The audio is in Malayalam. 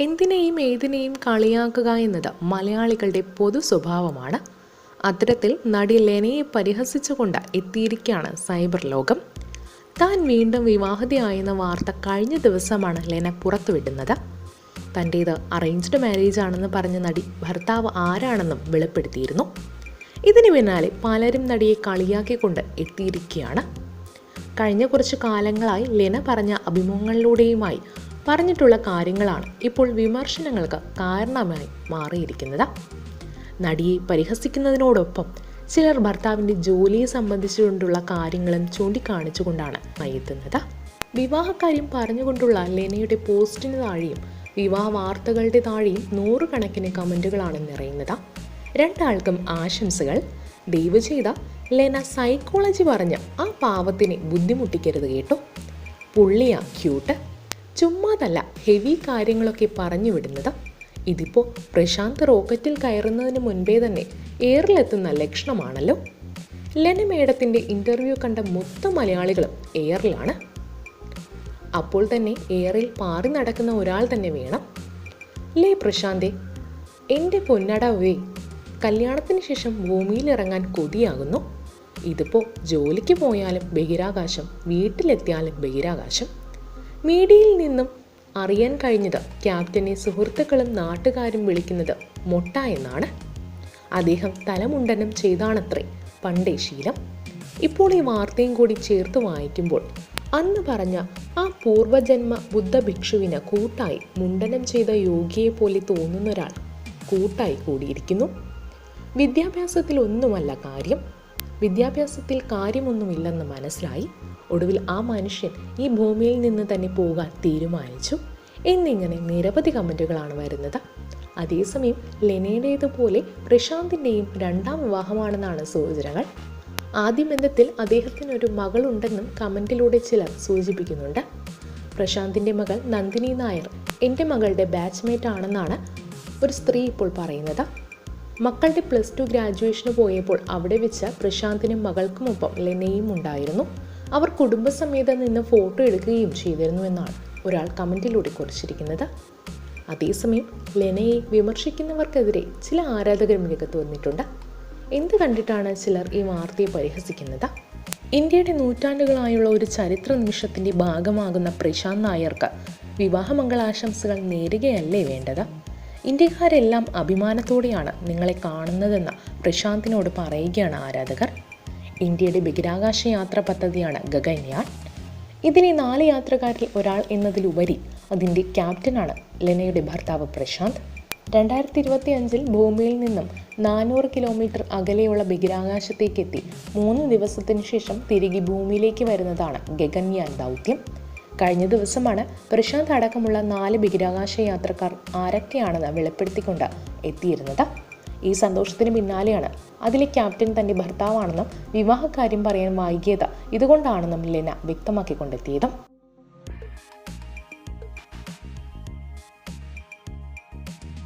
എന്തിനേയും ഏതിനേയും കളിയാക്കുക എന്നത് മലയാളികളുടെ പൊതു സ്വഭാവമാണ്. അത്തരത്തിൽ നടി ലെനയെ പരിഹസിച്ചുകൊണ്ട് എത്തിയിരിക്കുകയാണ് സൈബർ ലോകം. താൻ വീണ്ടും വിവാഹിതയായെന്ന വാർത്ത കഴിഞ്ഞ ദിവസമാണ് ലെന പുറത്തുവിടുന്നത്. തന്റേത് അറേഞ്ച്ഡ് മാരേജ് ആണെന്ന് പറഞ്ഞ നടി ഭർത്താവ് ആരാണെന്നും വെളിപ്പെടുത്തിയിരുന്നു. ഇതിന് പിന്നാലെ പലരും നടിയെ കളിയാക്കിക്കൊണ്ട് എത്തിയിരിക്കുകയാണ്. കഴിഞ്ഞ കുറച്ച് കാലങ്ങളായി ലെന പറഞ്ഞ അഭിമുഖങ്ങളിലൂടെയുമായി പറഞ്ഞിട്ടുള്ള കാര്യങ്ങളാണ് ഇപ്പോൾ വിമർശനങ്ങൾക്ക് കാരണമായി മാറിയിരിക്കുന്നത്. നടിയെ പരിഹസിക്കുന്നതിനോടൊപ്പം ചിലർ ഭർത്താവിന്റെ ജോലിയെ സംബന്ധിച്ചുകൊണ്ടുള്ള കാര്യങ്ങളും ചൂണ്ടിക്കാണിച്ചുകൊണ്ടാണ് നയെത്തുന്നത് വിവാഹക്കാര്യം പറഞ്ഞുകൊണ്ടുള്ള ലെനയുടെ പോസ്റ്റിന് താഴെയും വിവാഹ വാർത്തകളുടെ താഴെയും നൂറുകണക്കിന് കമന്റുകളാണ് നിറയുന്നത്. രണ്ടാൾക്കും ആശംസകൾ. ദയവ് ചെയ്ത ലെന സൈക്കോളജി പറഞ്ഞ് ആ പാവത്തിനെ ബുദ്ധിമുട്ടിക്കരുത് കേട്ടോ. പുള്ളിയാ ക്യൂട്ട്. ചുമ്മാതല്ല ഹെവി കാര്യങ്ങളൊക്കെ പറഞ്ഞു വിടുന്നത്. ഇതിപ്പോൾ പ്രശാന്ത് റോക്കറ്റിൽ കയറുന്നതിന് മുൻപേ തന്നെ എയറിലെത്തുന്ന ലക്ഷണമാണല്ലോ. ലെന മേഡത്തിന്റെ ഇന്റർവ്യൂ കണ്ട മൊത്തം മലയാളികളും എയറിലാണ് അപ്പോൾ തന്നെ എയറിൽ പാറി നടക്കുന്ന ഒരാൾ തന്നെ വേണം. ലേ പ്രശാന്തെ? എന്റെ പൊന്നടവേ കല്യാണത്തിന് ശേഷം ഭൂമിയിലിറങ്ങാൻ കൊതിയാകുന്നു. ഇതിപ്പോൾ ജോലിക്ക് പോയാലും ബഹിരാകാശം വീട്ടിലെത്തിയാലും ബഹിരാകാശം. മീഡിയയിൽ നിന്നും അറിയാൻ കഴിഞ്ഞത് ക്യാപ്റ്റനെ സുഹൃത്തുക്കളും നാട്ടുകാരും വിളിക്കുന്നത് മൊട്ട എന്നാണ്. അദ്ദേഹം തലമുണ്ടനം ചെയ്താണത്രേ പണ്ടേ ശീലം. ഇപ്പോൾ ഈ വാർത്തയും കൂടി ചേർത്ത് വായിക്കുമ്പോൾ അന്ന് പറഞ്ഞ ആ പൂർവജന്മ ബുദ്ധഭിക്ഷുവിന് കൂട്ടായി മുണ്ടനം ചെയ്ത യോഗിയെ പോലെ തോന്നുന്നൊരാൾ കൂട്ടായി കൂടിയിരിക്കുന്നു. വിദ്യാഭ്യാസത്തിലൊന്നുമല്ല കാര്യം. വിദ്യാഭ്യാസത്തിൽ കാര്യമൊന്നുമില്ലെന്ന് മനസ്സിലായി. ഒടുവിൽ ആ മനുഷ്യൻ ഈ ഭൂമിയിൽ നിന്ന് തന്നെ പോകാൻ തീരുമാനിച്ചു. എന്നിങ്ങനെ നിരവധി കമന്റുകളാണ് വരുന്നത്. അതേസമയം ലെനയുടേതുപോലെ പ്രശാന്തിന്റെയും രണ്ടാം വിവാഹമാണെന്നാണ് സൂചനകൾ. ആദ്യ ബന്ധത്തിൽ അദ്ദേഹത്തിന് ഒരു മകളുണ്ടെന്നും കമന്റിലൂടെ ചിലർ സൂചിപ്പിക്കുന്നുണ്ട്. പ്രശാന്തിന്റെ മകൾ നന്ദിനി നായർ എന്റെ മകളുടെ ബാച്ച്മേറ്റ് ആണെന്നാണ് ഒരു സ്ത്രീ ഇപ്പോൾ പറയുന്നത്. മക്കളുടെ പ്ലസ് ടു ഗ്രാജുവേഷന് പോയപ്പോൾ അവിടെ വെച്ച് പ്രശാന്തിനും മകൾക്കുമൊപ്പം ലെനയും ഉണ്ടായിരുന്നു. അവർ കുടുംബസമേതം നിന്ന് ഫോട്ടോ എടുക്കുകയും ചെയ്തിരുന്നു എന്നാണ് ഒരാൾ കമന്റിലൂടെ കുറിച്ചിരിക്കുന്നത്. അതേസമയം ലെനയെ വിമർശിക്കുന്നവർക്കെതിരെ ചില ആരാധകരും രംഗത്ത് വന്നിട്ടുണ്ട്. എന്ത് കണ്ടിട്ടാണ് ചിലർ ഈ വാർത്തയെ പരിഹസിക്കുന്നത്? ഇന്ത്യയുടെ നൂറ്റാണ്ടുകളായുള്ള ഒരു ചരിത്ര നിമിഷത്തിന്റെ ഭാഗമാകുന്ന പ്രശാന്ത് നായർക്ക് വിവാഹമംഗളാശംസകൾ നേരുകയല്ലേ വേണ്ടത്? ഇന്ത്യക്കാരെല്ലാം അഭിമാനത്തോടെയാണ് നിങ്ങളെ കാണുന്നതെന്ന് പ്രശാന്തിനോട് പറയുകയാണ് ആരാധകർ. ഇന്ത്യയുടെ ബഹിരാകാശ യാത്ര പദ്ധതിയാണ് ഗഗൻയാൻ. ഇതിനെ നാല് യാത്രക്കാരിൽ ഒരാൾ എന്നതിലുപരി അതിന്റെ ക്യാപ്റ്റനാണ് ലെനയുടെ ഭർത്താവ് പ്രശാന്ത്. രണ്ടായിരത്തി ഇരുപത്തി അഞ്ചിൽ ഭൂമിയിൽ നിന്നും നാനൂറ് കിലോമീറ്റർ അകലെയുള്ള ബഹിരാകാശത്തേക്കെത്തി മൂന്ന് ദിവസത്തിന് ശേഷം തിരികെ ഭൂമിയിലേക്ക് വരുന്നതാണ് ഗഗൻയാൻ ദൗത്യം. കഴിഞ്ഞ ദിവസമാണ് പ്രശാന്ത് അടക്കമുള്ള നാല് ബഹിരാകാശ യാത്രക്കാർ ആരൊക്കെയാണെന്ന് വെളിപ്പെടുത്തിക്കൊണ്ട് എത്തിയിരുന്നത്. ഈ സന്തോഷത്തിന് പിന്നാലെയാണ് അതിലെ ക്യാപ്റ്റൻ തന്റെ ഭർത്താവാണെന്നും വിവാഹകാര്യം പറയാൻ വൈകിയത്. ഇതുകൊണ്ടാണെന്നും ലെന വ്യക്തമാക്കിക്കൊണ്ടെത്തിയത്.